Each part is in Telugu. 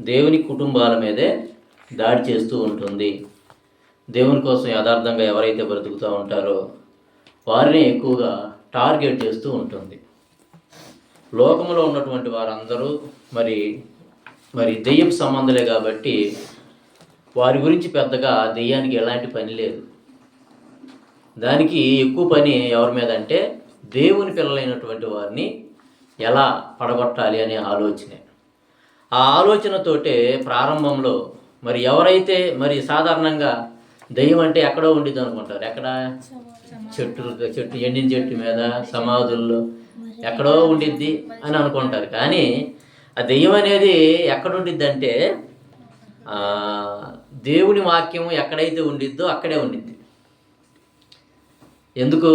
దేవుని కుటుంబాల మీదే దాడి చేస్తూ ఉంటుంది. దేవుని కోసం యథార్థంగా ఎవరైతే బ్రతుకుతూ ఉంటారో వారిని ఎక్కువగా టార్గెట్ చేస్తూ ఉంటుంది. లోకంలో ఉన్నటువంటి వారందరూ మరి మరి దెయ్యం సంబంధులే కాబట్టి వారి గురించి పెద్దగా దెయ్యానికి ఎలాంటి పని లేదు. దానికి ఎక్కువ పని ఎవరి మీద అంటే దేవుని పిల్లలైనటువంటి వారిని ఎలా పడగొట్టాలి అనే ఆలోచనే. ఆ ఆలోచనతోటే ప్రారంభంలో మరి ఎవరైతే మరి సాధారణంగా దెయ్యం అంటే ఎక్కడో ఉండిద్ది అనుకుంటారు. ఎక్కడ? చెట్టు చెట్టు ఎండిన చెట్టు మీద సమాధుల్లో ఎక్కడో ఉండిద్ది అని అనుకుంటారు. కానీ ఆ దెయ్యం అనేది ఎక్కడుండిద్ది అంటే దేవుని వాక్యము ఎక్కడైతే ఉండిద్దో అక్కడే ఉండిద్ది. ఎందుకు?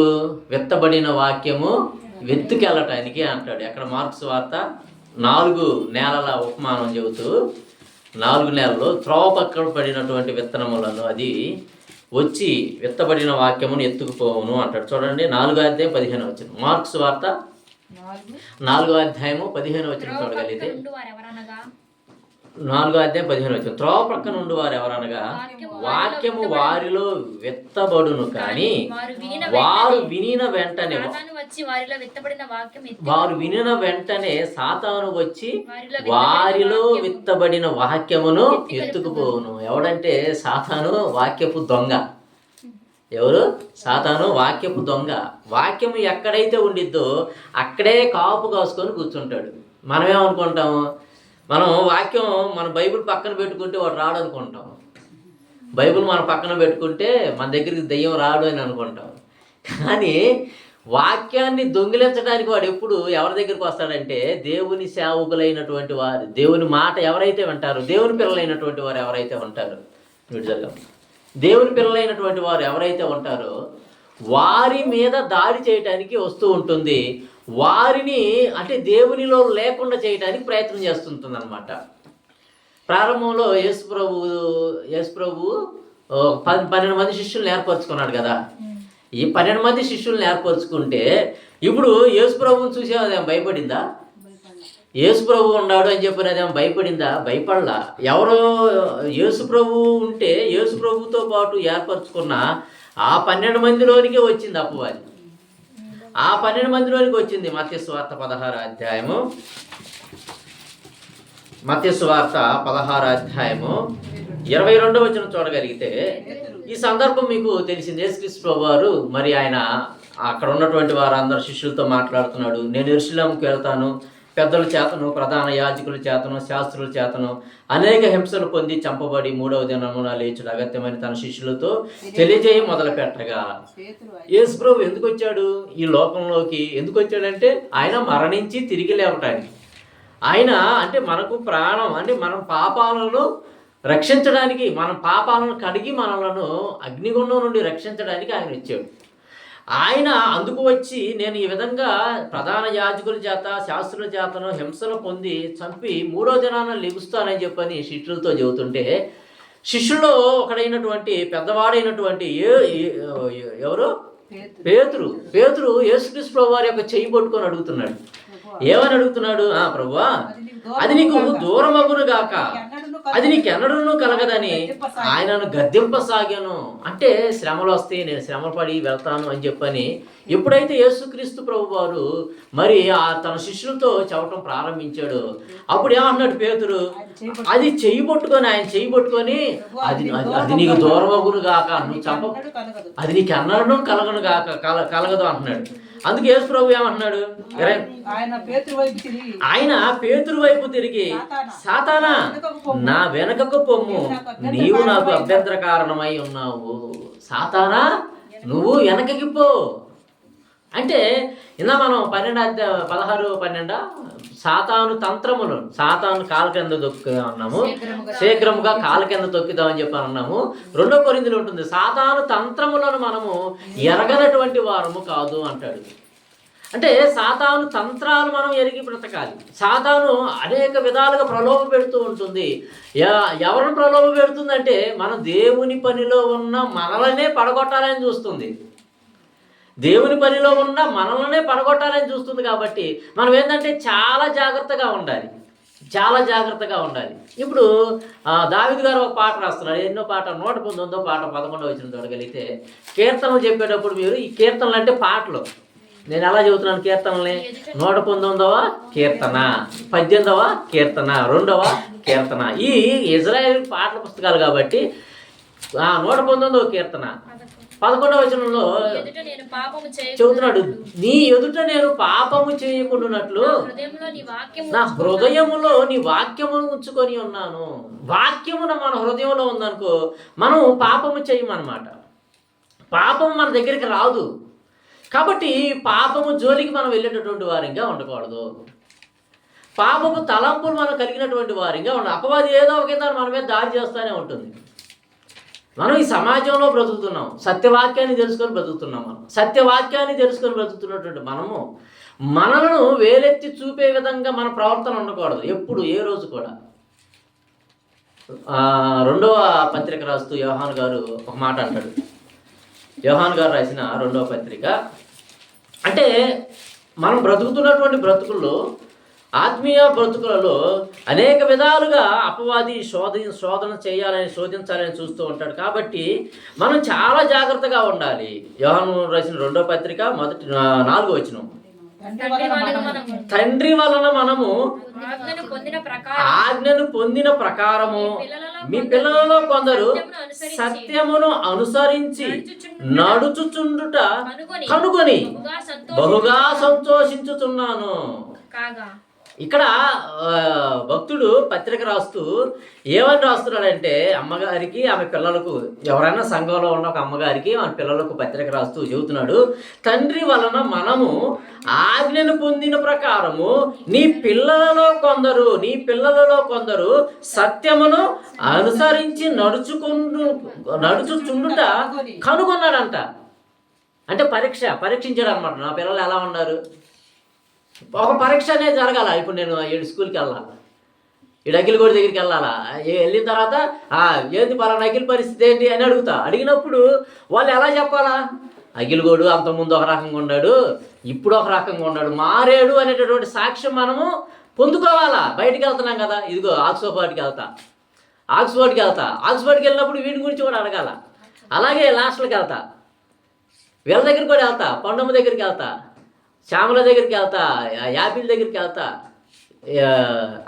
విత్తబడిన వాక్యము వెత్తుకెళ్ళటానికి అంటాడు. ఎక్కడ? మార్క్స్ వార్త నాలుగు నేలల ఉపమానం చెబుతూ నాలుగు నెలల్లో త్రోవ పక్కన పడినటువంటి విత్తనములను అది వచ్చి విత్తబడిన వాక్యమును ఎత్తుకుపోవును అంటాడు. చూడండి నాలుగో అధ్యాయం పదిహేను వచ్చిన మార్క్స్ వార్త నాలుగో అధ్యాయము పదిహేను వచ్చిన చూడగలిగితే నాలుగో అధ్యాయం పదిహేను వచ్చిన త్రోవ ప్రక్కన ఉండు వారు ఎవరనగా వాక్యము వారిలో విత్తబడును కానీ వారు వినిన వెంటనే వారు వినిన వెంటనే సాతాను వచ్చి వారిలో వారిలో విత్తబడిన వాక్యమును ఎత్తుకుపోవును. ఎవడంటే సాతాను వాక్యపు దొంగ. ఎవరు? సాతాను వాక్యపు దొంగ. వాక్యము ఎక్కడైతే ఉండిద్దో అక్కడే కాపు కాసుకొని కూర్చుంటాడు. మనమేమనుకుంటాము? మనం వాక్యం మన బైబిల్ పక్కన పెట్టుకుంటే వాడు రాడు అనుకుంటాం. బైబిల్ మన పక్కన పెట్టుకుంటే మన దగ్గరికి దెయ్యం రాడు అని అనుకుంటాం. కానీ వాక్యాన్ని దొంగిలించడానికి వాడు ఎప్పుడు ఎవరి దగ్గరికి వస్తాడంటే దేవుని సేవకులైనటువంటి వారు దేవుని మాట ఎవరైతే వింటారో దేవుని పిల్లలైనటువంటి వారు ఎవరైతే ఉంటారు దేవుని పిల్లలైనటువంటి వారు ఎవరైతే ఉంటారో వారి మీద దాడి చేయటానికి వస్తూ ఉంటుంది. వారిని అంటే దేవునిలో లేకుండా చేయడానికి ప్రయత్నం చేస్తుంటుంది అనమాట ప్రారంభంలో యేసు ప్రభు యేసు ప్రభు పన్నెండు మంది శిష్యులను ఏర్పరచుకున్నాడు కదా. ఈ పన్నెండు మంది శిష్యులను ఏర్పరచుకుంటే ఇప్పుడు యేసు ప్రభువుని చూసి అదేం భయపడిందా? యేసు ప్రభు ఉన్నాడు అని చెప్పిన అదేం భయపడిందా? భయపడలా. ఎవరో యేసు ప్రభు ఉంటే యేసు ప్రభుతో పాటు ఏర్పరచుకున్న ఆ పన్నెండు మందిలోనికే వచ్చింది అపవాది. ఆ పన్నెండు మందిలోనికి వచ్చింది మత్స్య పదహారు అధ్యాయము. మత్స్య స్వార్థ పదహారు అధ్యాయము. ఇరవై రెండో వచ్చిన చూడగలిగితే ఈ సందర్భం మీకు తెలిసింది. యేసుక్రీస్తు వారు మరి ఆయన అక్కడ ఉన్నటువంటి వారందరు శిష్యులతో మాట్లాడుతున్నాడు. నేను ఎరుశలంకి వెళ్తాను. పెద్దల చేతను ప్రధాన యాజకుల చేతను శాస్త్రుల చేతను అనేక హింసలు పొంది చంపబడి మూడవ దినమున లేచుడు అగత్యమని తన శిష్యులతో తెలియజేయ మొదలు పెట్టగా యేసుప్రభు ఎందుకు వచ్చాడు ఈ లోకంలోకి ఎందుకు వచ్చాడంటే ఆయన మరణించి తిరిగి లేవటానికి. ఆయన అంటే మనకు ప్రాణం అంటే మనం పాపాలను రక్షించడానికి మన పాపాలను కడిగి మనలను అగ్నిగుండం నుండి రక్షించడానికి ఆయన వచ్చాడు. ఆయన అందుకు వచ్చి నేను ఈ విధంగా ప్రధాన యాజకుల చేత శాస్త్రుల చేతను హింసలు పొంది చంపి మూడో దినాన లెగుస్తానని చెప్పని శిష్యులతో చెబుతుంటే శిష్యుల్లో ఒకడైనటువంటి పెద్దవాడైనటువంటి ఏ ఎవరు? పేతురు. పేతురు. యేసుక్రీస్తు ప్రభు వారి యొక్క చెయ్యి పట్టుకొని అడుగుతున్నాడు. ఏమని అడుగుతున్నాడు? ఆ ప్రభువా అది నీకు దూరమగును గాక. అది నీకు ఎన్నడూ కలగదని. ఆయనను గద్దెంపసాగాను. అంటే శ్రమలు వస్తే నేను శ్రమ పడి వెళ్తాను అని చెప్పని ఎప్పుడైతే యేసుక్రీస్తు ప్రభు వారు మరి ఆ తన శిష్యులతో చెప్పటం ప్రారంభించాడు అప్పుడు ఏమంటున్నాడు పేతురు? అది చెయ్యి పట్టుకొని ఆయన చెయ్యి పట్టుకొని అది అది- నీకు దూరమగును గాక నువ్వు చంప అది నీకు ఎన్నడూ కలగను గాక కల కలగదు అంటున్నాడు. అందుకే యేసు ప్రభు ఏమంటున్నాడు? ఇరవై ఆయన పేతురు వైపు తిరిగి. ఆయన పేతురు వైపు తిరిగి సాతానా నా వెనకకు పొమ్ము. నీవు నాకు అభ్యంతర కారణమై ఉన్నావు. సాతానా నువ్వు వెనకకి పో. అంటే ఇందా మనం పన్నెండు పదహారు పన్నెండా? సాతాను తంత్రములు సాతాను కాలు కింద దొక్కి అన్నాము. శీఘ్రముగా కాలు కింద తొక్కిదామని చెప్పి అన్నాము. రెండో కొరిందులు ఉంటుంది సాతాను తంత్రములను మనము ఎరగనటువంటి వారము కాదు అంటాడు. అంటే సాతాను తంత్రాలు మనం ఎరిగి బ్రతకాలి. సాతాను అనేక విధాలుగా ప్రలోభ పెడుతూ ఉంటుంది. ఎవరిని ప్రలోభ పెడుతుందంటే మనం దేవుని పనిలో ఉన్న మనలనే పడగొట్టాలని చూస్తుంది. దేవుని పనిలో ఉన్న మనల్నే పడగొట్టాలని చూస్తుంది కాబట్టి మనం ఏంటంటే చాలా జాగ్రత్తగా ఉండాలి. చాలా జాగ్రత్తగా ఉండాలి. ఇప్పుడు దావిద్ గారు ఒక పాట రాస్తున్నారు. ఎన్నో పాట? నూట పంతొమ్మిదో పాట పదకొండో వచ్చిన చూడగలిగితే కీర్తనలు చెప్పేటప్పుడు మీరు ఈ కీర్తనలు అంటే పాటలు. నేను ఎలా చెబుతున్నాను కీర్తనల్ని? నూట పంతొమ్మిదవ కీర్తన పద్దెనిమిదవ కీర్తన రెండవ కీర్తన. ఈ ఇజ్రాయెల్ పాటల పుస్తకాలు కాబట్టి నూట పంతొమ్మిదవ కీర్తన. పదకొండవ వచనంలో చెబుతున్నాడు నీ ఎదుట నేను పాపము చేయకుండానట్లు. నీ హృదయములో నీ వాక్యమును ఉంచుకొని ఉన్నాను. వాక్యమున మన హృదయంలో ఉందనుకో మనం పాపము చేయమన్నమాట. పాపం మన దగ్గరికి రాదు. కాబట్టి పాపము జోలికి మనం వెళ్ళేటటువంటి వారిగా ఉండకూడదు. పాపము తలంపులు మనం కలిగినటువంటి వారిగా ఉండ అపవాది ఏదో ఒక దాన్ని మన మీద దాడి చేస్తూనే ఉంటుంది. మనం ఈ సమాజంలో బ్రతుకుతున్నాం. సత్యవాక్యాన్ని తెలుసుకొని బ్రతుకుతున్నాం మనం. సత్యవాక్యాన్ని తెలుసుకొని బ్రతుకుతున్నటువంటి మనము మనలను వేలెత్తి చూపే విధంగా మన ప్రవర్తన ఉండకూడదు. ఎప్పుడు ఏ రోజు కూడా. రెండవ పత్రిక రాస్తూ యోహాన్ గారు ఒక మాట అంటాడు. యోహాన్ గారు రాసిన రెండవ పత్రిక. అంటే మనం బ్రతుకుతున్నటువంటి బ్రతుకుల్లో ఆత్మీయ బ్రతుకులలో అనేక విధాలుగా అపవాది శోధ శోధన చేయాలని శోధించాలని చూస్తూ ఉంటాడు. కాబట్టి మనం చాలా జాగ్రత్తగా ఉండాలి. యోహాను రాసిన రెండో పత్రిక మొదటి నాలుగో వచనం. తండ్రి వలన మనము ఆజ్ఞను పొందిన ప్రకారం ఆజ్ఞను పొందిన ప్రకారము మీ పిల్లలలో కొందరు సత్యమును అనుసరించి నడుచుచుండుట కనుగొని బహుగా సంతోష బహుగా సంతోషించుచున్నాను. కాగా ఇక్కడ భక్తుడు పత్రిక రాస్తూ ఏమని రాస్తున్నాడంటే అమ్మగారికి ఆమె పిల్లలకు ఎవరైనా సంఘంలో ఉన్న ఒక అమ్మగారికి ఆమె పిల్లలకు పత్రిక రాస్తూ చెబుతున్నాడు తండ్రి వలన మనము ఆజ్ఞను పొందిన ప్రకారము నీ పిల్లలలో కొందరు నీ పిల్లలలో కొందరు సత్యమును అనుసరించి నడుచుకుంటూ నడుచుచుండుట కనుగొన్నాడంట. అంటే పరీక్ష పరీక్షించాడు అనమాట నా పిల్లలు ఎలా ఉన్నారు? ఒక పరీక్ష అనేది జరగాల. ఇప్పుడు నేను ఏడు స్కూల్కి వెళ్ళాలి. ఈడు అఖిల్ గోడి దగ్గరికి వెళ్ళాలా. వెళ్ళిన తర్వాత ఏంటి ఏంది పలానా అఖిల్ పరిస్థితి ఏంటి అని అడుగుతా. అడిగినప్పుడు వాళ్ళు ఎలా చెప్పాలా? అఖిల్ గోడు అంతకుముందు ఒక రకంగా ఉన్నాడు ఇప్పుడు ఒక రకంగా ఉన్నాడు మారేడు అనేటటువంటి సాక్ష్యం మనము పొందుకోవాలా? బయటికి వెళ్తున్నాం కదా. ఇదిగో ఆక్స్ఫోర్డ్కి వెళ్తా. ఆక్స్ఫోర్డ్కి వెళ్తా. ఆక్స్ఫోర్డ్కి వెళ్ళినప్పుడు వీడి గురించి కూడా అడగాల. అలాగే లాస్ట్కి వెళ్తా. వీళ్ళ దగ్గరికి కూడా వెళ్తా. పండమ్మ దగ్గరికి వెళ్తా. శ్యామల దగ్గరికి వెళ్తా యాపిల్ దగ్గరికి వెళ్తా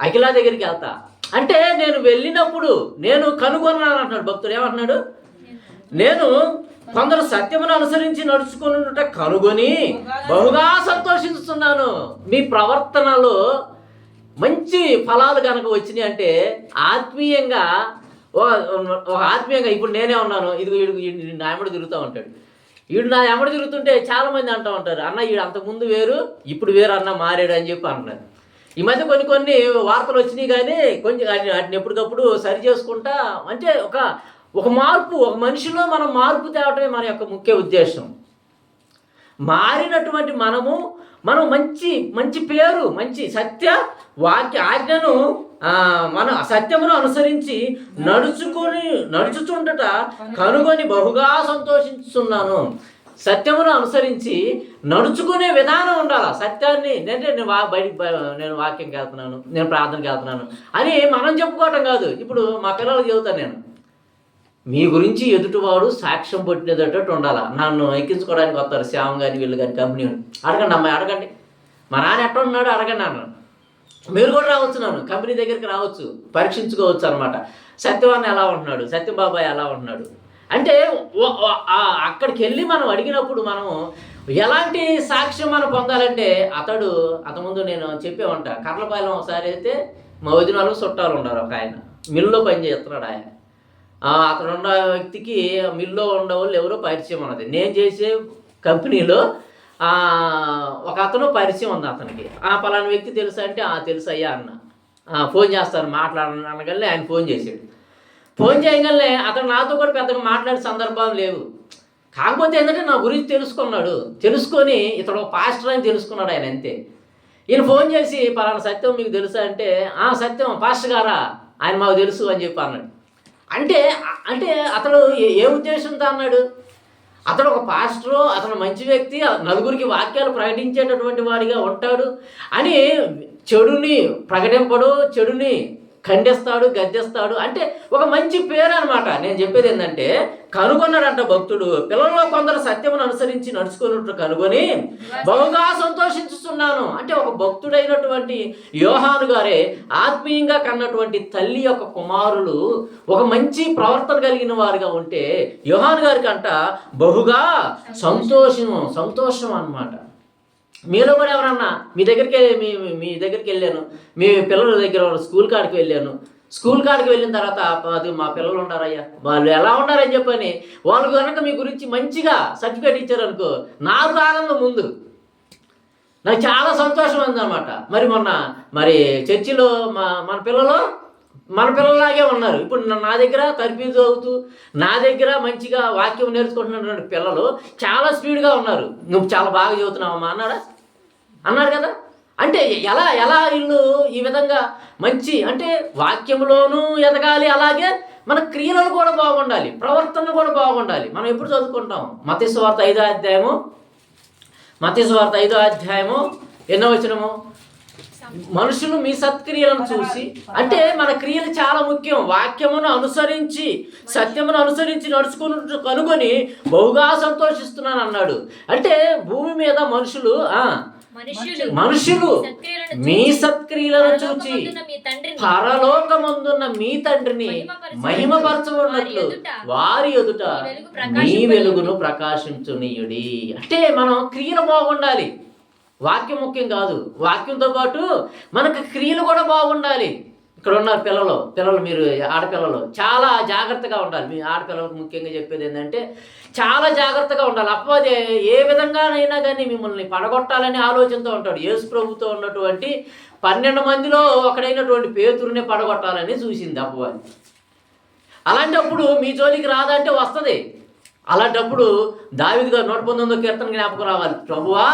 అఖిల దగ్గరికి వెళ్తా. అంటే నేను వెళ్ళినప్పుడు నేను కనుగొన్నాను అంటున్నాడు భక్తుడు. ఏమంటున్నాడు? నేను కొందరు సత్యమును అనుసరించి నడుచుకున్నట కనుగొని బహుగా సంతోషిస్తున్నాను. మీ ప్రవర్తనలో మంచి ఫలాలు కనుక వచ్చినాయి అంటే ఆత్మీయంగా ఓ- ఒక ఆత్మీయంగా ఇప్పుడు నేనే ఉన్నాను. ఇది నాయముడు తిరుగుతూ ఉంటాడు. వీడు నా ఎమడ తిరుగుతుంటే చాలా మంది అంటూ ఉంటారు అన్న వీడు అంతకుముందు వేరు ఇప్పుడు వేరు అన్న మారాడు అని చెప్పి అంటున్నారు. ఈ మధ్య కొన్ని కొన్ని వార్తలు వచ్చినాయి కానీ కొంచెం వాటిని వాటిని ఎప్పటికప్పుడు సరి చేసుకుంటా అంటే ఒక ఒక మార్పు ఒక మనిషిలో మనం మార్పు తేవటమే మన యొక్క ముఖ్య ఉద్దేశం. మారినటువంటి మనము మనం మంచి మంచి పేరు మంచి సత్య వాక్య ఆజ్ఞను మన సత్యమును అనుసరించి నడుచుకొని నడుచుచుండట కనుగొని బహుగా సంతోషిస్తున్నాను సత్యమును అనుసరించి నడుచుకునే విధానం ఉండాలి? సత్యాన్ని అంటే నేను వా బయటికి నేను వాక్యం వెళ్తున్నాను నేను ప్రార్థనకి వెళ్తున్నాను అని మనం చెప్పుకోవటం కాదు. ఇప్పుడు మా పిల్లలకు చెబుతాను నేను మీ గురించి ఎదుటివాడు సాక్ష్యం పట్టినదటట్టు ఉండాలా? నన్ను ఎక్కించుకోవడానికి వస్తారు. శ్యామ్ గారి వీళ్ళు కానీ కంపెనీ అడగండి అమ్మాయి అడగండి. మా నాన్న ఎట్లా ఉన్నాడు అడగండి అన్న మీరు కూడా రావచ్చు నన్ను. కంపెనీ దగ్గరికి రావచ్చు. పరీక్షించుకోవచ్చు అనమాట సత్యవాన్ ఎలా ఉంటున్నాడు? సత్యబాబాయ్ ఎలా ఉంటున్నాడు? అంటే అక్కడికి వెళ్ళి మనం అడిగినప్పుడు మనము ఎలాంటి సాక్ష్యం మనం పొందాలంటే అతడు అంతకుముందు నేను చెప్పే ఉంటా కర్లపాలెం ఒకసారి అయితే మా వదినాలు చుట్టాలు ఉన్నారు ఒక ఆయన. మిల్లులో పని చేస్తున్నాడు ఆయన. ఆ, అతను ఉన్న వ్యక్తికి మిల్లులో ఉండే వాళ్ళు ఎవరో పరిచయం ఉన్నది. నేను చేసే కంపెనీలో ఒక అతను పరిచయం ఉంది అతనికి. ఆ పలానా వ్యక్తి తెలుసా అంటే ఆ తెలుసు అయ్యా అన్న ఫోన్ చేస్తారు మాట్లాడనగానే ఆయన ఫోన్ చేసాడు ఫోన్ చేయగానే అతను నాతో కూడా పెద్దగా మాట్లాడే సందర్భాలు లేవు. కాకపోతే ఏంటంటే నా గురించి తెలుసుకున్నాడు. తెలుసుకొని ఇతడు ఒక పాస్టర్ అని తెలుసుకున్నాడు ఆయన అంతే. ఈయన ఫోన్ చేసి పలానా సత్యం మీకు తెలుసా? అంటే ఆ సత్యం పాస్టర్ గారా? ఆయన మాకు తెలుసు అని చెప్పి అన్నాడు. అంటే అంటే అతడు ఏ ఉద్దేశంతో అన్నాడు? అతడు ఒక పాస్టరు అతను మంచి వ్యక్తి నలుగురికి వాక్యాలు ప్రకటించేటటువంటి వాడిగా ఉంటాడు అని చెడుని ప్రకటింపడు చెడుని ఖండిస్తాడు గద్దిస్తాడు అంటే ఒక మంచి పేరు అనమాట నేను చెప్పేది ఏంటంటే కనుగొన్నాడంట భక్తుడు. పిల్లల్లో కొందరు సత్యమును అనుసరించి నడుచుకున్నట్టు కనుగొని బహుగా సంతోషించుతున్నాను అంటే ఒక భక్తుడైనటువంటి యోహాను గారే ఆత్మీయంగా కన్నటువంటి తల్లి యొక్క కుమారులు ఒక మంచి ప్రవర్తన కలిగిన వారుగా ఉంటే యోహాను గారికి అంట బహుగా సంతోషం సంతోషం అన్నమాట. మీలో కూడా ఎవరన్నా మీ దగ్గరికి మీ మీ దగ్గరికి వెళ్ళాను. మీ పిల్లల దగ్గర ఉన్న స్కూల్ కాడికి వెళ్ళాను. స్కూల్ కాడికి వెళ్ళిన తర్వాత అది మా పిల్లలు ఉన్నారయ్యా వాళ్ళు ఎలా ఉన్నారని చెప్పని వాళ్ళు కనుక మీ గురించి మంచిగా సర్టిఫికేట్ ఇచ్చారనుకో నాకు ఆనందం ముందు. నాకు చాలా సంతోషం ఉందన్నమాట. మరి మొన్న మరి చర్చిలో మా మన పిల్లలు మన పిల్లలాగే ఉన్నారు. ఇప్పుడు నా- దగ్గర తరిపీ చదువుతూ నా దగ్గర మంచిగా వాక్యం నేర్చుకుంటున్నటువంటి పిల్లలు చాలా స్పీడ్గా ఉన్నారు. నువ్వు చాలా బాగా చదువుతున్నావమ్మా అన్నాడా? అన్నారు కదా. అంటే ఎలా ఎలా వీళ్ళు ఈ విధంగా మంచి అంటే వాక్యంలోనూ ఎదగాలి అలాగే మన క్రియలను కూడా బాగుండాలి ప్రవర్తనలు కూడా బాగుండాలి. మనం ఎప్పుడు చదువుకుంటాం? మతేశ్వార్త ఐదో అధ్యాయము. మతేశ్వార్త ఐదో అధ్యాయము ఎన్నో వచ్చినము మనుషులు మీ సత్క్రియలను చూసి అంటే మన క్రియలు చాలా ముఖ్యం. వాక్యమును అనుసరించి సత్యమును అనుసరించి నడుచుకున్నట్టు కనుగొని బహుగా సంతోషిస్తున్నాను అన్నాడు. అంటే భూమి మీద మనుషులు మనుషులు మీ సత్క్రియలను చూచి పరలోకమందున్న మీ తండ్రిని పరలోకమందున్న మీ తండ్రిని మహిమపరచబడినట్లు వారి ఎదుట మీ వెలుగును ప్రకాశించునీయుడి. అంటే మనం క్రియలు బాగుండాలి. వాక్యం ముఖ్యం కాదు. వాక్యంతో పాటు మనకు క్రియలు కూడా బాగుండాలి. ఇక్కడ ఉన్నారు పిల్లలు. పిల్లలు మీరు ఆడపిల్లలు. చాలా జాగ్రత్తగా ఉండాలి. మీ ఆడపిల్లలకు ముఖ్యంగా చెప్పేది ఏంటంటే చాలా జాగ్రత్తగా ఉండాలి. అప్పది ఏ విధంగానైనా కానీ మిమ్మల్ని పడగొట్టాలనే ఆలోచనతో ఉంటాడు. యేసు ప్రభుతో ఉన్నటువంటి పన్నెండు మందిలో ఒకడైనటువంటి పేతురుని పడగొట్టాలని చూసింది అప్పవాది అలాంటప్పుడు మీ జోలికి రాదంటే వస్తుంది. అలాంటప్పుడు దావిదిగా గారు నూట పంతొమ్మిదో కీర్తన జ్ఞాపకం రావాలి. ప్రభువా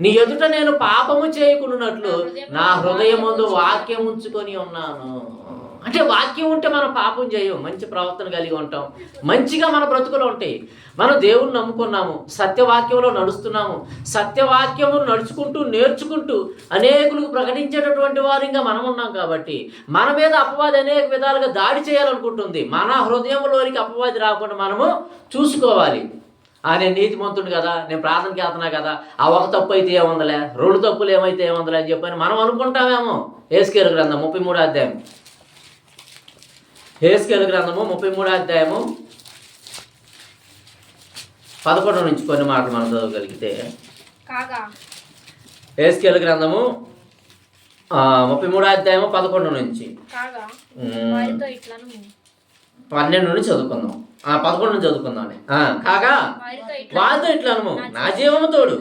నీ ఎదుట నేను పాపము చేయకున్నట్లు నా హృదయం ముందు వాక్యం ఉంచుకొని ఉన్నాను. అంటే వాక్యం ఉంటే మనం పాపం చేయం మంచి ప్రవర్తన కలిగి ఉంటాం. మంచిగా మన బ్రతుకులు ఉంటాయి. మనం దేవుణ్ణి నమ్ముకున్నాము సత్యవాక్యంలో నడుస్తున్నాము. సత్యవాక్యము నడుచుకుంటూ నేర్చుకుంటూ అనేకులకు ప్రకటించేటటువంటి వారిగా మనం ఉన్నాం కాబట్టి మన మీద అపవాది అనేక విధాలుగా దాడి చేయాలనుకుంటుంది. మన హృదయంలోనికి అపవాది రాకుండా మనము చూసుకోవాలి. ఆ నేను నీతిమంతుడు కదా నేను ప్రార్థనకి వెళ్తున్నా కదా ఆ ఒక తప్పు అయితే ఏముందలే రెండు తప్పులు ఏమైతే ఏముందలే అని చెప్పని మనం అనుకుంటామేమో. ఏసుకేరు గ్రంథం ముప్పై మూడో అధ్యాయం. ఏసుకేరు గ్రంథము ముప్పై మూడో అధ్యాయము పదకొండు నుంచి కొన్ని మాటలు మనం చదవగలిగితే ఏసుకేలు గ్రంథము ముప్పై మూడో అధ్యాయము పదకొండు నుంచి. పన్నెండు నుంచి చదువుకుందాం. పదకొండు నుంచి చదువుకుందాం కాగా వారితో ఇట్లా అనము. నా జీవము తోడు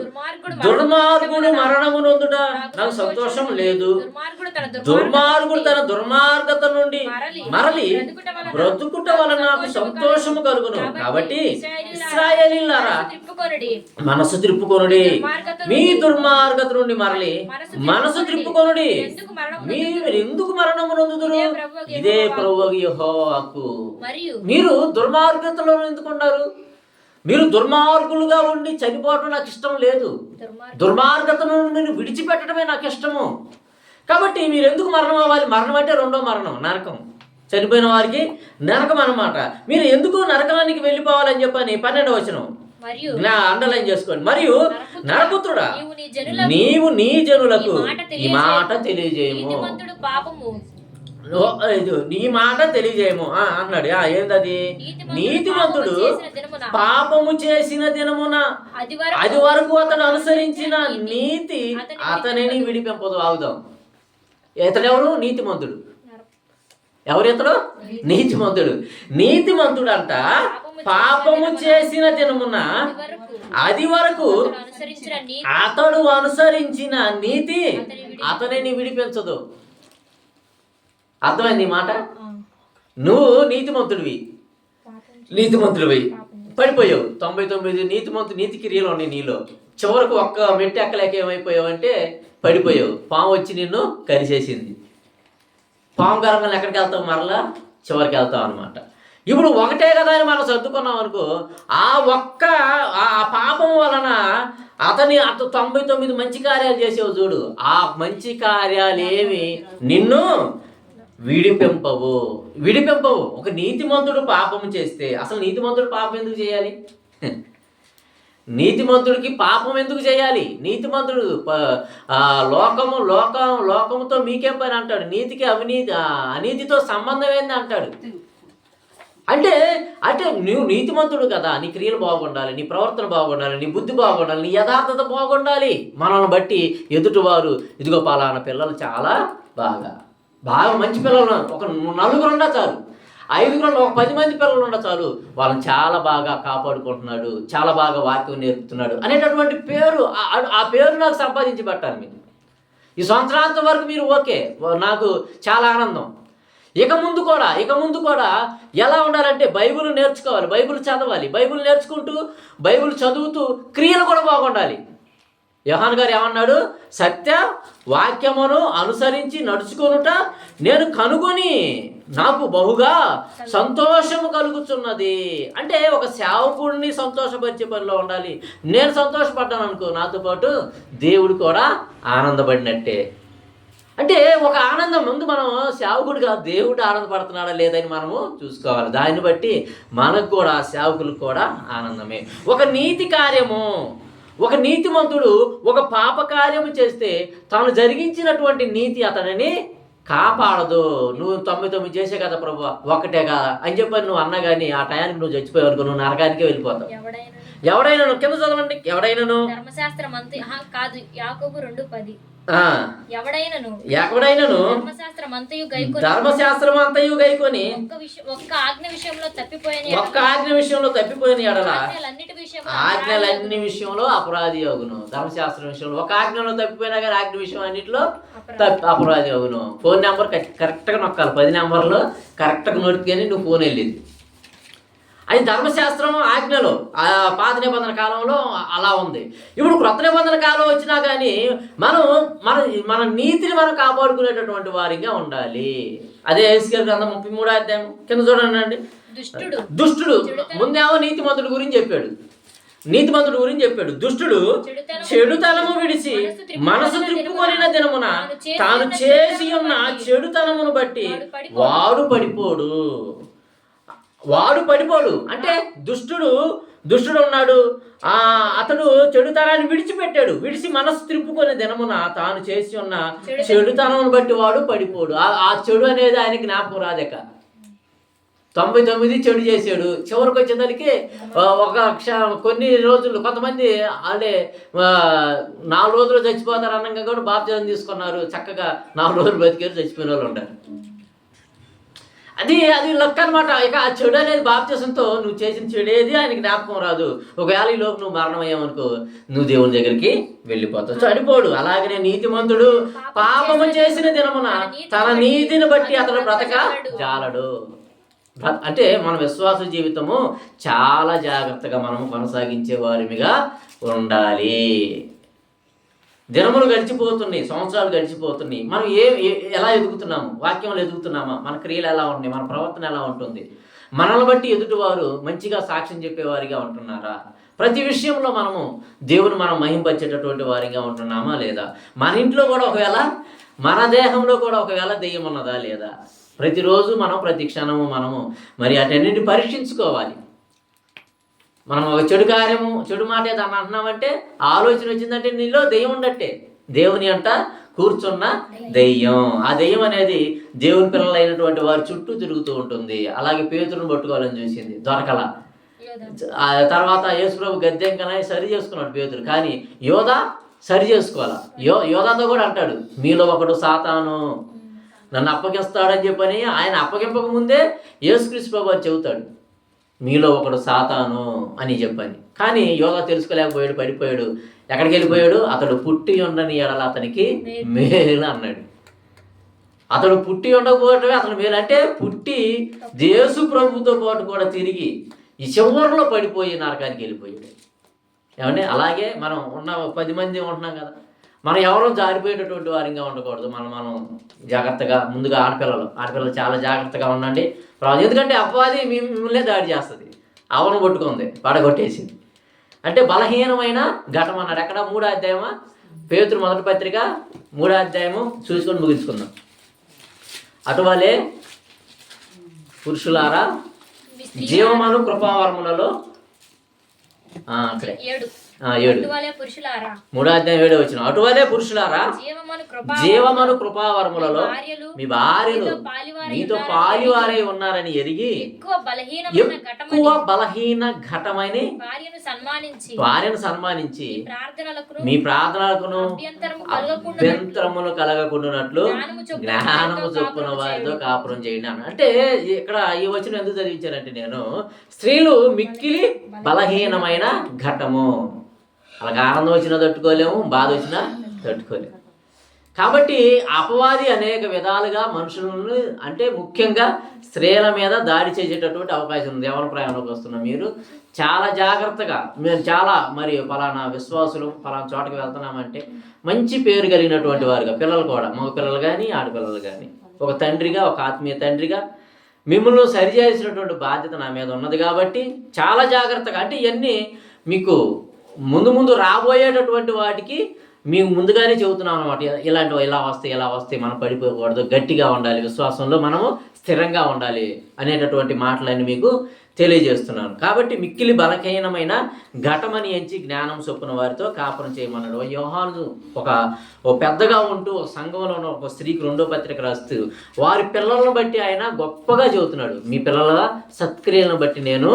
దుర్మార్గుడు మరణము నొందుట నాకు సంతోషం లేదు. దుర్మార్గుడు తన దుర్మార్గత నుండి మరలి బ్రతుకుట వలన నాకు సంతోషము కలుగును. కాబట్టి ఇస్రాయేలీలారా మనసు త్రిప్పుకొనుడి మీ దుర్మార్గత నుండి మరలి మనసు త్రిప్పుకొనుడి మీరు ఎందుకు మరణము నొందుదురు? ఇదే ప్రభు యెహోవాకు. మీరు దుర్మార్గతలో ఎందుకు ఉన్నారు మీరు దుర్మార్గులుగా ఉండి చనిపోవటం నాకు ఇష్టం లేదు. దుర్మార్గుడు దుర్మార్గత నుండి విడిచిపెట్టడమే నాకు ఇష్టము. కాబట్టి మీరు ఎందుకు మరణం అవ్వాలి? మరణం అంటే రెండో మరణం నరకం. చనిపోయిన వారికి నరకం అన్నమాట. మీరు ఎందుకు నరకానికి వెళ్ళిపోవాలని చెప్పని పన్నెండు వచనం. మరియు నా అండర్లైన్ చేసుకోండి. మరియు నరపుత్రుడా నీవు నీ జనులకు ఈ మాట తెలియజేయము. నీ మాట తెలియజేయము. ఆ, అన్నాడు. ఆ, ఏందది? నీతిమంతుడు పాపము చేసిన దినమున. అది వరకు అతడు అనుసరించిన నీతి అతనిని విడిపింపదు. ఆగుదాం. ఇతడెవరు? నీతిమంతుడు. ఎవరు ఇతడు? నీతిమంతుడు. నీతిమంతుడు. అంట పాపము చేసిన దినమున. అది వరకు అతడు అనుసరించిన నీతి. అతనిని విడిపించదు. అర్థమైంది ఈ మాట? నువ్వు నీతిమంతుడివి. నీతిమంతుడివి. పడిపోయావు. తొంభై తొమ్మిది నీతిమంతు నీతి క్రియలు ఉన్నాయి నీలో. చివరకు ఒక్క మెట్టు ఎక్కలేక ఏమైపోయావు అంటే పడిపోయావు. పాము వచ్చి నిన్ను కరిచేసింది. పాము కరంగా ఎక్కడికి వెళ్తావు? మరలా చివరికి వెళ్తావు అనమాట ఇప్పుడు ఒకటే కదా అని మనం సర్దుకున్నాం అనుకో ఆ ఒక్క ఆ పాపం వలన అతని అత తొంభై తొమ్మిది మంచి కార్యాలు చేసేవు చూడు. ఆ మంచి కార్యాలు ఏమి నిన్ను విడిపింపవు. విడిపింపవు. ఒక నీతిమంతుడు పాపం చేస్తే అసలు నీతిమంతుడు పాపం ఎందుకు చేయాలి? నీతిమంతుడికి పాపం ఎందుకు చేయాలి? నీతిమంతుడు లోకము లోకం లోకముతో మీకేం పని అంటాడు? నీతికి అవినీతి అనీతితో సంబంధం ఏంది అంటాడు? అంటే అంటే నువ్వు నీతిమంతుడు కదా నీ క్రియలు బాగుండాలి నీ ప్రవర్తన బాగుండాలి నీ బుద్ధి బాగుండాలి నీ యథార్థత బాగుండాలి. మనల్ని బట్టి ఎదుటివారు ఇదిగో పలానా పిల్లలు చాలా బాగా బాగా మంచి పిల్లలు ఒక నలుగురు ఉండ చాలు. ఐదుగురు ఒక పది మంది పిల్లలు ఉండ చాలు వాళ్ళని చాలా బాగా కాపాడుకుంటున్నాడు చాలా బాగా వాక్యం నేర్పుతున్నాడు అనేటటువంటి పేరు ఆ- ఆ- పేరు నాకు సంపాదించి పెట్టాలి మీరు ఈ సంవత్సరాంతం వరకు మీరు ఓకే. నాకు చాలా ఆనందం. ఇక ముందు కూడా ఇక ముందు కూడా ఎలా ఉండాలంటే బైబిల్ నేర్చుకోవాలి బైబిల్ చదవాలి. బైబిల్ నేర్చుకుంటూ బైబిల్ చదువుతూ క్రియలు కూడా బాగుండాలి. యోహాన్ గారు ఏమన్నాడు? సత్య వాక్యమును అనుసరించి నడుచుకొనుట నేను కనుగొని నాకు బహుగా సంతోషము కలుగుతున్నది. అంటే ఒక సేవకుడిని సంతోషపరిచే పనిలో ఉండాలి. నేను సంతోషపడ్డాను అనుకో నాతో పాటు దేవుడు కూడా ఆనందపడినట్టే. అంటే ఒక ఆనందం ముందు మనం సేవకుడిగా దేవుడు ఆనందపడుతున్నాడా లేదని మనము చూసుకోవాలి. దాన్ని బట్టి మనకు కూడా సేవకులకు కూడా ఆనందమే. ఒక నీతి కార్యము ఒక నీతిమంతుడు ఒక పాప కార్యము చేస్తే తాను జరిగించినటువంటి నీతి అతనిని కాపాడదు. నువ్వు తొంభై తొమ్మిది చేసే కదా ప్రభు ఒకటే కదా. అని చెప్పని నువ్వు అన్నా కానీ ఆ టయానికి నువ్వు చచ్చిపోయావు అనుకో నువ్వు నరకానికే వెళ్ళిపోతావు. ఎవడైనా కింద చదవండి. ఎవడైనాను? ధర్మశాస్త్రం అంతే. కాదు. యాకోబు రెండు పది. ఎవడైనను? ఎవడైనాను? ధర్మశాస్త్రం అంతయు గైకొని ధర్మశాస్త్రం అంతయు గైకొని ఒక్క ఆజ్ఞ విషయంలో తప్పిపోయిన ఒక్క ఆజ్ఞ విషయంలో తప్పిపోయిన ఎడల ఆజ్ఞలన్నిటి విషయంలో ఆజ్ఞలన్ని విషయంలో అపరాధి అగును ధర్మశాస్త్రం విషయంలో ఒక ఆజ్ఞలో తప్పిపోయినా కానీ ఆజ్ఞ విషయం అన్నింటిలో అపరాధి. అగును ఫోన్ నెంబర్ కరెక్ట్గా నొక్కాలి. పది నెంబర్లో కరెక్ట్గా నోటికి నువ్వు ఫోన్ వెళ్ళింది. అది ధర్మశాస్త్రం ఆజ్ఞలో. ఆ పాత నిబంధన కాలంలో అలా ఉంది. ఇప్పుడు క్రొత్త నిబంధన కాలం వచ్చినా కానీ మనం మన మన నీతిని మనం కాపాడుకునేటటువంటి వారిగా ఉండాలి. అదే ఎస్కేల్ గ్రంథం ముప్పై మూడో అధ్యాయం కింద చూడండి. అండి దుష్టుడు. దుష్టుడు ముందేమో నీతిమంతుడు గురించి చెప్పాడు. నీతిమంతుడు గురించి చెప్పాడు. దుష్టుడు చెడుతనము విడిచి మనసు త్రిప్పుకొనిన దినమున తాను చేసి ఉన్న చెడుతనమును బట్టి వాడు పడిపోడు. వాడు పడిపోడు. అంటే దుష్టుడు దుష్టుడు ఉన్నాడు. ఆ అతడు చెడుతనాన్ని విడిచిపెట్టాడు. విడిచి మనసు త్రిప్పుకునే దినమున తాను చేసి ఉన్న చెడుతనమును బట్టి వాడు పడిపోడు. ఆ- చెడు అనేది ఆయనకి జ్ఞాపకం రాదక తొంభై తొమ్మిది చెడు చేశాడు. చివరికి వచ్చేసరికి ఆ, ఒక క్ష కొన్ని రోజులు కొంతమంది అంటే నాలుగు రోజులు చచ్చిపోతారు అనగా కూడా బాప్తిజం తీసుకున్నారు. చక్కగా నాలుగు రోజులు బతికారు చచ్చిపోయిన వాళ్ళు ఉంటారు. అది అది లక్ అనమాట ఇక ఆ చెడు అనేది బాప్తిసంతో నువ్వు చేసిన చెడు ఏది ఆయనకి జ్ఞాపకం రాదు. ఒకవేళ ఈ లోపు నువ్వు మరణం అయ్యావనుకో నువ్వు దేవుని దగ్గరికి వెళ్ళిపోతావు. చనిపోడు. అలాగనే నీతిమంతుడు పాపము చేసిన దినమున తన నీతిని బట్టి అతను బ్రతక జాలడు. అంటే మన విశ్వాస జీవితము చాలా జాగ్రత్తగా మనము కొనసాగించే వారిగా ఉండాలి. దినములు గడిచిపోతున్నాయి సంవత్సరాలు గడిచిపోతున్నాయి. మనం ఏ ఎలా ఎదుగుతున్నాము? వాక్యంలో ఎదుగుతున్నామా? మన క్రియలు ఎలా ఉన్నాయి మన ప్రవర్తన ఎలా ఉంటుంది? మనల్ని బట్టి ఎదుటివారు మంచిగా సాక్ష్యం చెప్పేవారిగా ఉంటున్నారా? ప్రతి విషయంలో మనము దేవుని మనం మహింపచ్చేటటువంటి వారిగా ఉంటున్నామా లేదా? మన ఇంట్లో కూడా ఒకవేళ మన దేహంలో కూడా ఒకవేళ దెయ్యం ఉన్నదా లేదా? ప్రతిరోజు మనం ప్రతి క్షణము మనము మరి అటన్నింటిని పరీక్షించుకోవాలి. మనం ఒక చెడు కార్యము చెడు మాట ఏదన్నా అంటున్నామంటే ఆలోచన వచ్చిందంటే నీలో దెయ్యం ఉండట్టే. దేవుని అంట కూర్చున్న దెయ్యం. ఆ దెయ్యం అనేది దేవుని పిల్లలైనటువంటి వారి చుట్టూ తిరుగుతూ ఉంటుంది. అలాగే పేతులను పట్టుకోవాలని చూసింది. దొరకల. ఆ తర్వాత యేసుప్రభు గద్దెంకనే సరి చేసుకున్నాడు పేతురు. కానీ యోధ సరి చేసుకోవాలా. యో యోధాతో కూడా అంటాడు మీలో ఒకడు సాతాను. నన్ను అప్పగిస్తాడని చెప్పని ఆయన అప్పగింపక ముందే యేసుక్రీస్తు ప్రభు అని చెబుతాడు. మీలో ఒకడు సాతాను అని చెప్పని. కానీ యోగా తెలుసుకోలేకపోయాడు పడిపోయాడు. ఎక్కడికి వెళ్ళిపోయాడు? అతడు పుట్టి ఉండని ఎడల అతనికి మేలు. అన్నాడు. అతడు పుట్టి ఉండకపోవటమే అతను మేలు. అంటే పుట్టి దేశు ప్రభుతో పాటు కూడా తిరిగి ఈ చివరిలో పడిపోయి నరకానికి వెళ్ళిపోయాడు. ఏమంటే అలాగే మనం ఉన్న పది మంది ఉంటున్నాం కదా. మనం ఎవరో జారిపోయేటటువంటి వారిగా ఉండకూడదు. మనం మనం జాగ్రత్తగా ముందుగా ఆడపిల్లలు ఆడపిల్లలు చాలా జాగ్రత్తగా ఉండండి. ప్రా- ఎందుకంటే అపవాది మిమ్మల్నే దాడి చేస్తుంది. అవను పట్టుకుంది పడగొట్టేసింది. అంటే బలహీనమైన ఘటం అన్నాడు. ఎక్కడ? మూడో అధ్యాయమా? పేతురు మొదటి పత్రిక మూడో అధ్యాయము చూసుకొని ముగించుకుందాం. అటువలే పురుషులారా జీవమను కృపావరములలో అక్కడే. ఏడు. అటువలే పురుషులారా? మూడో అధ్యాయం ఏడో వచ్చిన. అటువలే పురుషులారా? జీవమను కృపా జీవమను కృపావరములలో మీ భార్యలు మీతో పాలివారై ఉన్నారని ఎరిగి ఎక్కువ బలహీన ఘటమని భార్యను సన్మానించి మీ ప్రార్థనలకును అభ్యంతరములు కలగకుండానట్లు జ్ఞానము చొప్పున వారితో కాపురం చేయుడు. అంటే ఇక్కడ ఈ వచ్చిన ఎందుకు చదివించానంటే నేను స్త్రీలు మిక్కిలి బలహీనమైన ఘటము. అలాగ ఆనందం వచ్చినా తట్టుకోలేము బాధ వచ్చినా తట్టుకోలేము. కాబట్టి అపవాది అనేక విధాలుగా మనుషులను అంటే ముఖ్యంగా స్త్రీల మీద దాడి చేసేటటువంటి అవకాశం ఉంది. ఎవరి ప్రయాణంలోకి వస్తున్న మీరు చాలా జాగ్రత్తగా మేము చాలా మరి ఫలానా విశ్వాసులు ఫలానా చోటకి వెళ్తున్నామంటే మంచి పేరు కలిగినటువంటి వారుగా పిల్లలు కూడా మగ పిల్లలు కానీ ఆడపిల్లలు కానీ ఒక తండ్రిగా ఒక ఆత్మీయ తండ్రిగా మిమ్మల్ని సరిచేసినటువంటి బాధ్యత నా మీద ఉన్నది కాబట్టి చాలా జాగ్రత్తగా అంటే ఇవన్నీ మీకు ముందు ముందు రాబోయేటటువంటి వాటికి మేము ముందుగానే చెబుతున్నాం అనమాట ఇలాంటివి ఇలా వస్తాయి ఇలా వస్తాయి మనం పడిపోకూడదు గట్టిగా ఉండాలి విశ్వాసంలో మనము స్థిరంగా ఉండాలి అనేటటువంటి మాటలన్నీ మీకు తెలియజేస్తున్నాను. కాబట్టి మిక్కిలి బలహీనమైన ఘటమని ఎంచి జ్ఞానం చొప్పున వారితో కాపురం చేయమన్నాడు. ఓ యోహాను ఒక ఓ పెద్దగా ఉంటూ ఒక సంఘంలో ఉన్న ఒక స్త్రీకి రెండో పత్రిక రాస్తూ వారి పిల్లలను బట్టి ఆయన గొప్పగా చెబుతున్నాడు. మీ పిల్లల సత్క్రియలను బట్టి నేను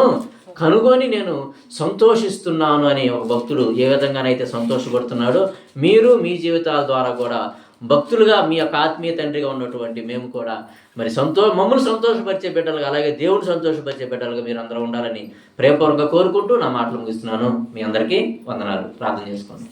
కనుగొని నేను సంతోషిస్తున్నాను అని ఒక భక్తుడు ఏ విధంగానైతే సంతోషపడుతున్నాడో మీరు మీ జీవితాల ద్వారా కూడా భక్తులుగా మీ యొక్క ఆత్మీయ తండ్రిగా ఉన్నటువంటి మేము కూడా మరి సంతో మమ్మల్ని సంతోషపరిచే బిడ్డలుగా అలాగే దేవుని సంతోషపరిచే బిడ్డలుగా మీరు అందరూ ఉండాలని ప్రేమపూర్వకంగా కోరుకుంటూ నా మాటలు ముగిస్తున్నాను. మీ అందరికీ వందనాలు. ప్రార్థన చేసుకోండి